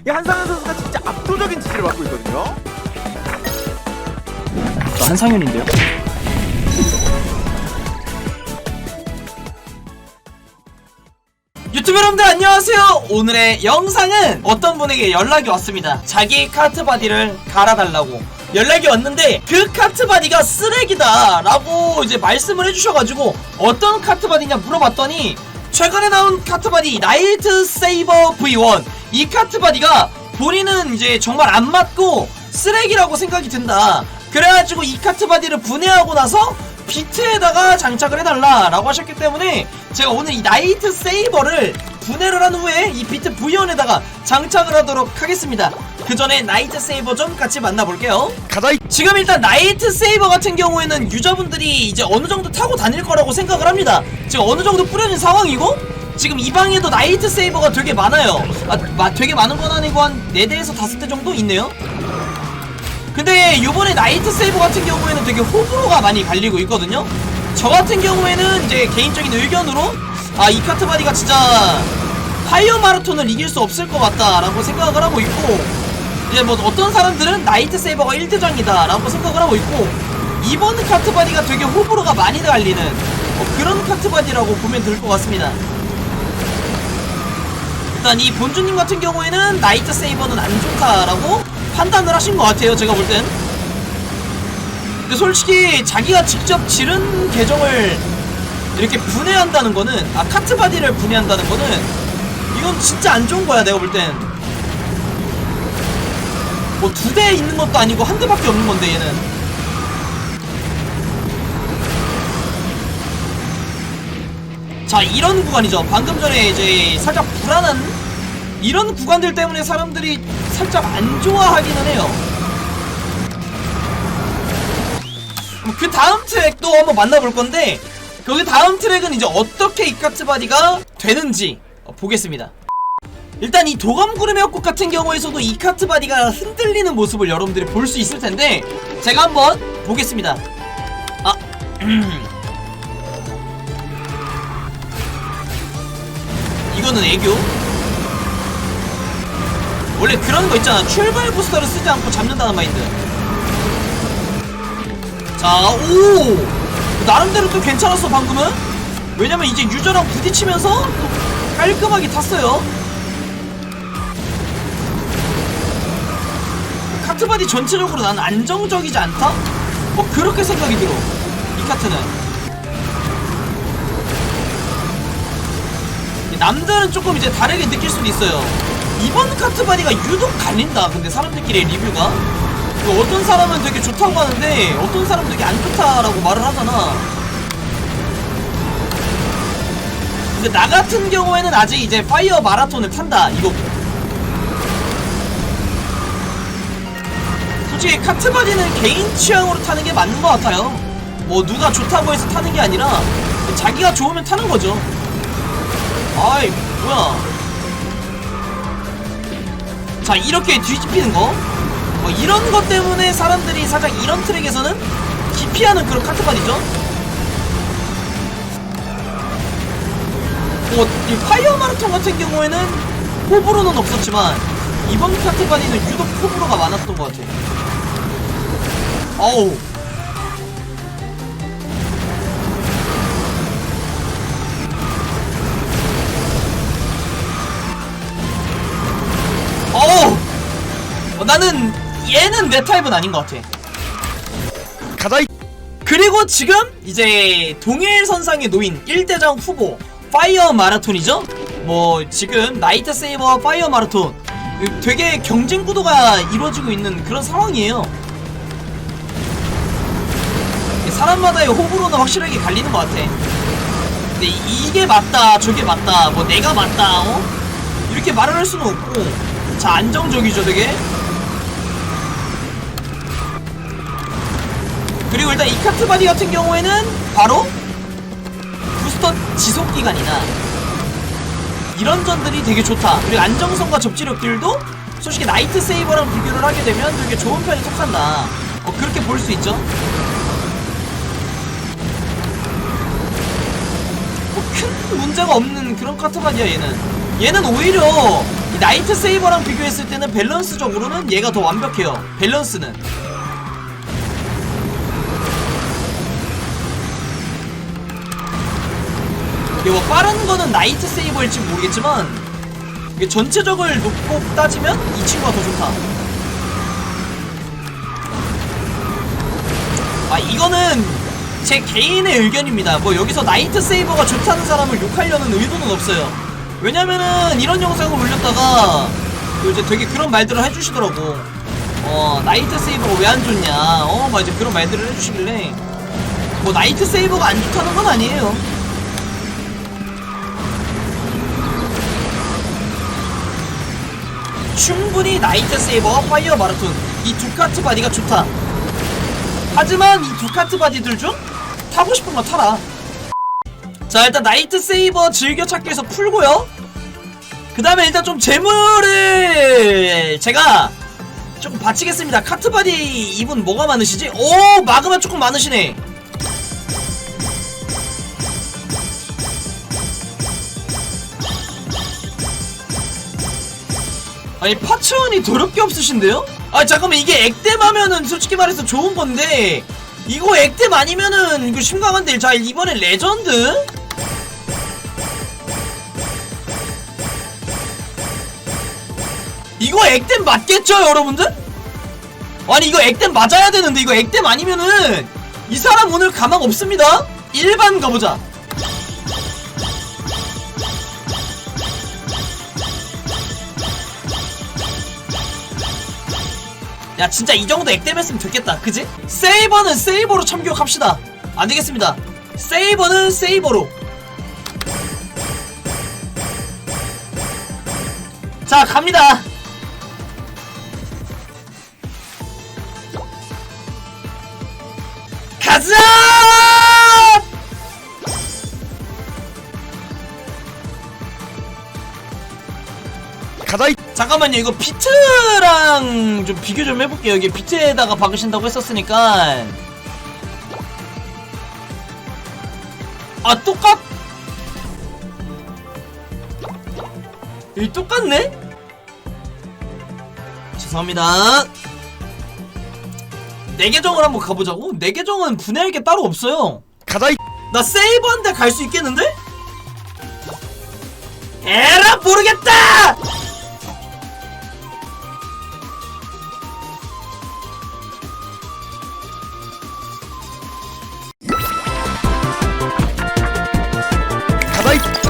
이 한상현 선수가 진짜 압도적인 지지를 받고 있거든요. 저 한상현인데요. 유튜브 여러분들 안녕하세요 오늘의 영상은 어떤 분에게 연락이 왔습니다 자기 카트 바디를 갈아달라고 연락이 왔는데 그 카트 바디가 쓰레기다 라고 이제 말씀을 해주셔가지고 어떤 카트 바디냐 물어봤더니 최근에 나온 카트 바디 나이트 세이버 V1 이 카트 바디가 본인은 이제 정말 안 맞고 쓰레기라고 생각이 든다 그래가지고 이 카트 바디를 분해하고 나서 비트에다가 장착을 해달라 라고 하셨기 때문에 제가 오늘 이 나이트 세이버를 분해를 한 후에 이 비트 V1에다가 장착을 하도록 하겠습니다 그 전에 나이트 세이버 좀 같이 만나볼게요 가자. 지금 일단 나이트 세이버 같은 경우에는 유저분들이 이제 어느 정도 타고 다닐 거라고 생각을 합니다. 지금 어느 정도 뿌려진 상황이고 지금 이 방에도 나이트 세이버가 되게 많아요. 아, 마, 되게 많은 건 아니고 한 4대에서 5대 정도 있네요. 근데 요번에 나이트 세이버 같은 경우에는 되게 호불호가 많이 갈리고 있거든요. 저 같은 경우에는 이제 개인적인 의견으로 아 이 카트바디가 진짜 파이어 마라톤을 이길 수 없을 것 같다라고 생각을 하고 있고 이제 뭐 어떤 사람들은 나이트 세이버가 1대장이다 라고 생각을 하고 있고 이번 카트바디가 되게 호불호가 많이 갈리는 뭐 그런 카트바디라고 보면 될 것 같습니다 일단 이 본주님 같은 경우에는 나이트 세이버는 안 좋다라고 판단을 하신 것 같아요 제가 볼 땐. 근데 솔직히 자기가 직접 지른 계정을 이렇게 분해한다는 거는 아 카트바디를 분해한다는 거는 이건 진짜 안 좋은 거야 내가 볼 땐. 뭐 두 대 있는 것도 아니고 한 대밖에 없는 건데 얘는 자 이런 구간이죠 방금 전에 이제 살짝 불안한 이런 구간들 때문에 사람들이 살짝 안 좋아하기는 해요 그 다음 트랙도 한번 만나볼 건데 그 다음 트랙은 이제 어떻게 이카트 바디가 되는지 어, 보겠습니다 일단 이 도감 구름의 협곡 같은 경우에서도 이 카트 바디가 흔들리는 모습을 여러분들이 볼 수 있을 텐데 제가 한번 보겠습니다. 아, 음. 이거는 애교. 원래 그런 거 있잖아. 출발 부스터를 쓰지 않고 잡는다는 마인드. 자, 오! 나름대로 또 괜찮았어, 방금은? 왜냐면 이제 유저랑 부딪히면서 또 깔끔하게 탔어요. 카트바디 전체적으로 나는 안정적이지 않다? 뭐 그렇게 생각이 들어 이 카트는 남들은 조금 이제 다르게 느낄 수도 있어요 이번 카트바디가 유독 갈린다 근데 사람들끼리 리뷰가 그 어떤 사람은 되게 좋다고 하는데 어떤 사람은 되게 안 좋다라고 말을 하잖아 근데 나 같은 경우에는 아직 이제 파이어 마라톤을 탄다 이거고 솔직히 카트바디는 개인 취향으로 타는 게 맞는 것 같아요. 뭐 누가 좋다고 해서 타는 게 아니라 자기가 좋으면 타는 거죠. 아이 뭐야? 자 이렇게 뒤집히는 거, 뭐 이런 것 때문에 사람들이 살짝 이런 트랙에서는 기피하는 그런 카트바디죠. 뭐이 파이어 마라톤 같은 경우에는 호불호는 없었지만 이번 카트바디는 유독 호불호가 많았던 것 같아. 어우. 어우. 나는 얘는 내 타입은 아닌 것 같아. 가자. 그리고 지금 이제 동일 선상에 놓인 1대장 후보 파이어 마라톤이죠? 뭐 지금 나이트 세이버와 파이어 마라톤 되게 경쟁 구도가 이루어지고 있는 그런 상황이에요. 사람마다의 호불호는 확실하게 갈리는 것 같아. 근데 이- 이게 맞다, 저게 맞다, 뭐 내가 맞다, 어? 이렇게 말을 할 수는 없고, 자 안정적이죠, 되게. 그리고 일단 이 카트 바디 같은 경우에는 바로 부스터 지속 기간이나 이런 점들이 되게 좋다. 그리고 안정성과 접지력들도 솔직히 나이트 세이버랑 비교를 하게 되면 되게 좋은 편에 속한다. 어, 그렇게 볼 수 있죠. 뭐큰 문제가 없는 그런 카트바디야 얘는 얘는 오히려 이 나이트 세이버랑 비교했을 때는 밸런스적으로는 얘가 더 완벽해요. 밸런스는. 이게 뭐 빠른 거는 나이트 세이버일지 모르겠지만 이게 전체적을 놓고 따지면 이 친구가 더 좋다. 아 이거는 제 개인의 의견입니다. 뭐 여기서 나이트 세이버가 좋다는 사람을 욕하려는 의도는 없어요. 왜냐면은 이런 영상을 올렸다가 또 이제 되게 그런 말들을 해주시더라고. 어 나이트 세이버가 왜 안 좋냐. 어막 이제 그런 말들을 해주시길래 뭐 나이트 세이버가 안 좋다는 건 아니에요. 충분히 나이트 세이버와 파이어 마라톤 이 두 카트 바디가 좋다. 하지만 이 두 카트 바디들 중 타고 싶은 거 타라. 자 일단 나이트 세이버 즐겨찾기에서 풀고요. 그 다음에 일단 좀 재물을 제가 조금 바치겠습니다. 카트 바디 이분 뭐가 많으시지? 오 마그마 조금 많으시네. 아니 파츠원이 더럽게 없으신데요? 아 잠깐만 이게 액땜 하면은 솔직히 말해서 좋은 건데 이거 액땜 아니면은 이거 심각한데 자 이번엔 레전드? 이거 액땜 맞겠죠 여러분들? 아니 이거 액땜 맞아야 되는데 이거 액땜 아니면은 이 사람 오늘 가망 없습니다 일반 가보자 야 진짜 이 정도 액땜했으면 됐겠다. 그지? 세이버는 세이버로 참교합시다. 안되겠습니다. 세이버는 세이버로. 자 갑니다. 가자 잠깐만요 이거 비트랑 좀 비교 좀 해볼게요 이게 비트에다가 박으신다고 했었으니까 아 똑같 이 똑같네? 죄송합니다 내 계정을 한번 가보자고? 내 계정은 분해할 게 따로 없어요 가자 이 나 세이버한테 갈수 있겠는데? 에라 모르겠다! はい